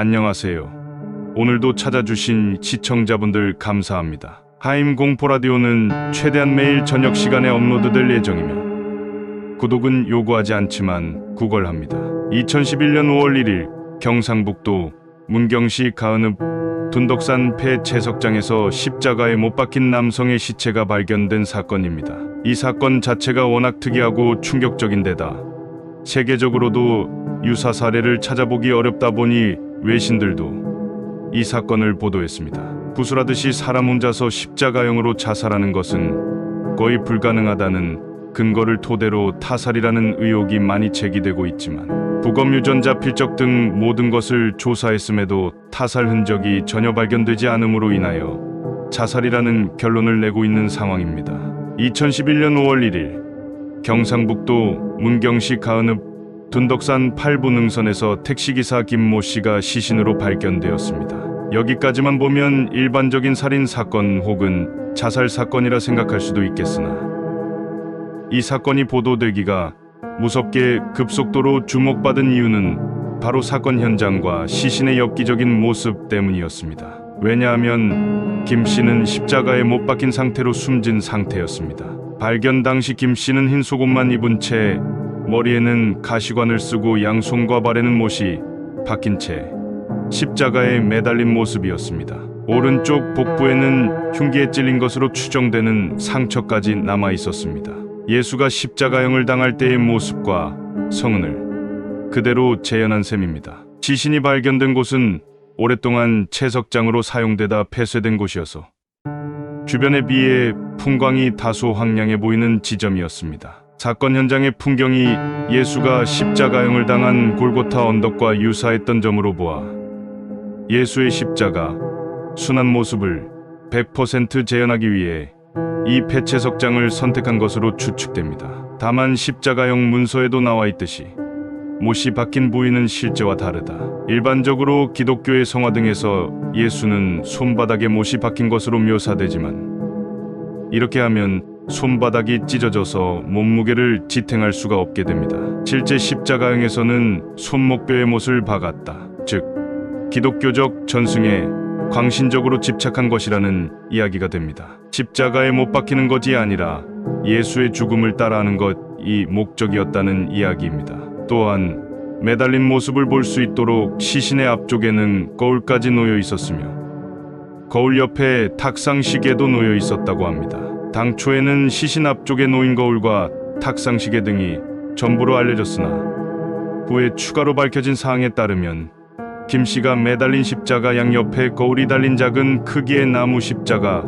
안녕하세요. 오늘도 찾아주신 시청자분들 감사합니다. 하임 공포 라디오는 최대한 매일 저녁 시간에 업로드될 예정이며 구독은 요구하지 않지만 구걸합니다. 2011년 5월 1일 경상북도 문경시 가은읍 둔덕산 폐채석장에서 십자가에 못 박힌 남성의 시체가 발견된 사건입니다. 이 사건 자체가 워낙 특이하고 충격적인 데다 세계적으로도 유사 사례를 찾아보기 어렵다 보니 외신들도 이 사건을 보도했습니다. 구슬하듯이 사람 혼자서 십자가형으로 자살하는 것은 거의 불가능하다는 근거를 토대로 타살이라는 의혹이 많이 제기되고 있지만 부검 유전자 필적 등 모든 것을 조사했음에도 타살 흔적이 전혀 발견되지 않음으로 인하여 자살이라는 결론을 내고 있는 상황입니다. 2011년 5월 1일 경상북도 문경시 가은읍 둔덕산 8부 능선에서 택시기사 김모 씨가 시신으로 발견되었습니다. 여기까지만 보면 일반적인 살인 사건 혹은 자살 사건이라 생각할 수도 있겠으나 이 사건이 보도되기가 무섭게 급속도로 주목받은 이유는 바로 사건 현장과 시신의 엽기적인 모습 때문이었습니다. 왜냐하면 김 씨는 십자가에 못 박힌 상태로 숨진 상태였습니다. 발견 당시 김 씨는 흰 속옷만 입은 채 머리에는 가시관을 쓰고 양손과 발에는 못이 박힌 채 십자가에 매달린 모습이었습니다. 오른쪽 복부에는 흉기에 찔린 것으로 추정되는 상처까지 남아 있었습니다. 예수가 십자가형을 당할 때의 모습과 성은을 그대로 재현한 셈입니다. 지신이 발견된 곳은 오랫동안 채석장으로 사용되다 폐쇄된 곳이어서 주변에 비해 풍광이 다소 황량해 보이는 지점이었습니다. 사건 현장의 풍경이 예수가 십자가형을 당한 골고타 언덕과 유사했던 점으로 보아 예수의 십자가 순한 모습을 100% 재현하기 위해 이 폐채석장을 선택한 것으로 추측됩니다. 다만 십자가형 문서에도 나와 있듯이 못이 박힌 부위는 실제와 다르다. 일반적으로 기독교의 성화 등에서 예수는 손바닥에 못이 박힌 것으로 묘사되지만 이렇게 하면 손바닥이 찢어져서 몸무게를 지탱할 수가 없게 됩니다. 실제 십자가형에서는 손목뼈에 못을 박았다. 즉 기독교적 전승에 광신적으로 집착한 것이라는 이야기가 됩니다. 십자가에 못 박히는 것이 아니라 예수의 죽음을 따라하는 것 이 목적이었다는 이야기입니다. 또한 매달린 모습을 볼 수 있도록 시신의 앞쪽에는 거울까지 놓여 있었으며 거울 옆에 탁상 시계도 놓여 있었다고 합니다. 당초에는 시신 앞쪽에 놓인 거울과 탁상시계 등이 전부로 알려졌으나 후에 추가로 밝혀진 사항에 따르면 김 씨가 매달린 십자가 양옆에 거울이 달린 작은 크기의 나무 십자가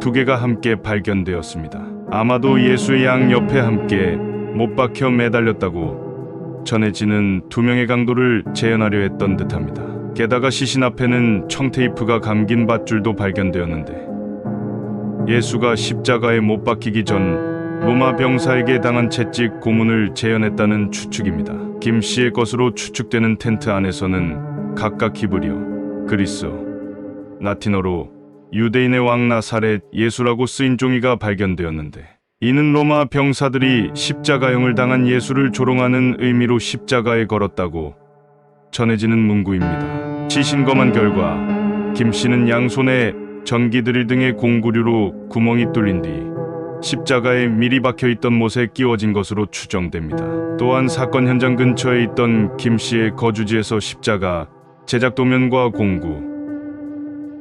두 개가 함께 발견되었습니다. 아마도 예수의 양 옆에 함께 못 박혀 매달렸다고 전해지는 두 명의 강도를 재현하려 했던 듯합니다. 게다가 시신 앞에는 청테이프가 감긴 밧줄도 발견되었는데 예수가 십자가에 못 박히기 전 로마 병사에게 당한 채찍 고문을 재현했다는 추측입니다. 김 씨의 것으로 추측되는 텐트 안에서는 각각 히브리어, 그리스어, 라틴어로 유대인의 왕 나사렛 예수라고 쓰인 종이가 발견되었는데 이는 로마 병사들이 십자가형을 당한 예수를 조롱하는 의미로 십자가에 걸었다고 전해지는 문구입니다. 시신검한 결과 김 씨는 양손에 전기 드릴 등의 공구류로 구멍이 뚫린 뒤 십자가에 미리 박혀 있던 못에 끼워진 것으로 추정됩니다. 또한 사건 현장 근처에 있던 김 씨의 거주지에서 십자가 제작 도면과 공구,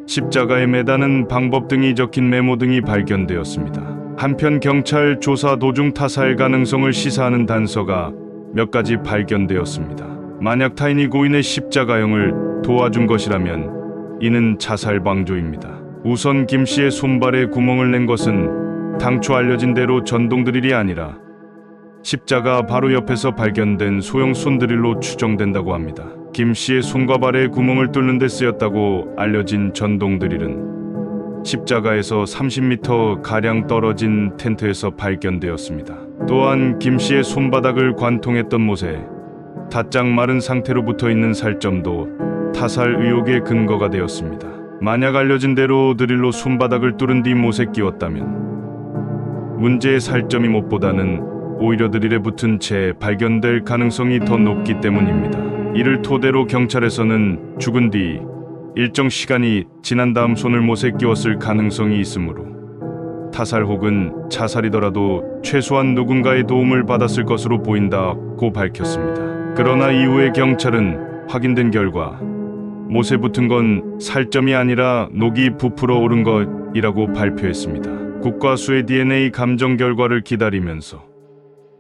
십자가에 매다는 방법 등이 적힌 메모 등이 발견되었습니다. 한편 경찰 조사 도중 타살 가능성을 시사하는 단서가 몇 가지 발견되었습니다. 만약 타인이 고인의 십자가형을 도와준 것이라면 이는 자살 방조입니다. 우선 김 씨의 손발에 구멍을 낸 것은 당초 알려진 대로 전동 드릴이 아니라 십자가 바로 옆에서 발견된 소형 손드릴로 추정된다고 합니다. 김 씨의 손과 발에 구멍을 뚫는 데 쓰였다고 알려진 전동 드릴은 십자가에서 30m 가량 떨어진 텐트에서 발견되었습니다. 또한 김 씨의 손바닥을 관통했던 못에 다짝 마른 상태로 붙어 있는 살점도 타살 의혹의 근거가 되었습니다. 만약 알려진 대로 드릴로 손바닥을 뚫은 뒤 못에 끼웠다면 문제의 살점이 못보다는 오히려 드릴에 붙은 채 발견될 가능성이 더 높기 때문입니다. 이를 토대로 경찰에서는 죽은 뒤 일정 시간이 지난 다음 손을 못에 끼웠을 가능성이 있으므로 타살 혹은 자살이더라도 최소한 누군가의 도움을 받았을 것으로 보인다고 밝혔습니다. 그러나 이후에 경찰은 확인된 결과 못에 붙은 건 살점이 아니라 녹이 부풀어 오른 것이라고 발표했습니다. 국과 수의 DNA 감정 결과를 기다리면서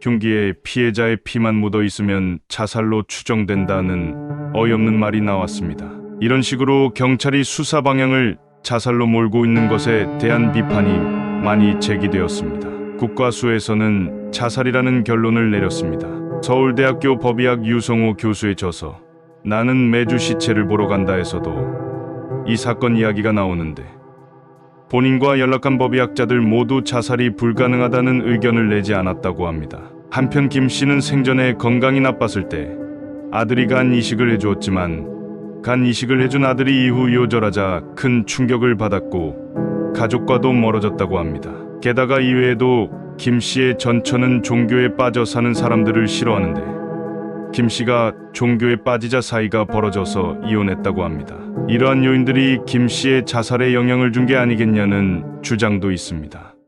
흉기에 피해자의 피만 묻어 있으면 자살로 추정된다는 어이없는 말이 나왔습니다. 이런 식으로 경찰이 수사 방향을 자살로 몰고 있는 것에 대한 비판이 많이 제기되었습니다. 국과수에서는 자살이라는 결론을 내렸습니다. 서울대학교 법의학 유성호 교수의 저서 나는 매주 시체를 보러 간다에서도 이 사건 이야기가 나오는데 본인과 연락한 법의학자들 모두 자살이 불가능하다는 의견을 내지 않았다고 합니다. 한편 김 씨는 생전에 건강이 나빴을 때 아들이 간 이식을 해주었지만 간 이식을 해준 아들이 이후 요절하자 큰 충격을 받았고 가족과도 멀어졌다고 합니다. 게다가 이외에도 김 씨의 전처는 종교에 빠져 사는 사람들을 싫어하는데 김 씨가 종교에 빠지자 사이가 벌어져서 이혼했다고 합니다. 이러한 요인들이 김 씨의 자살에 영향을 준 게 아니겠냐는 주장도 있습니다.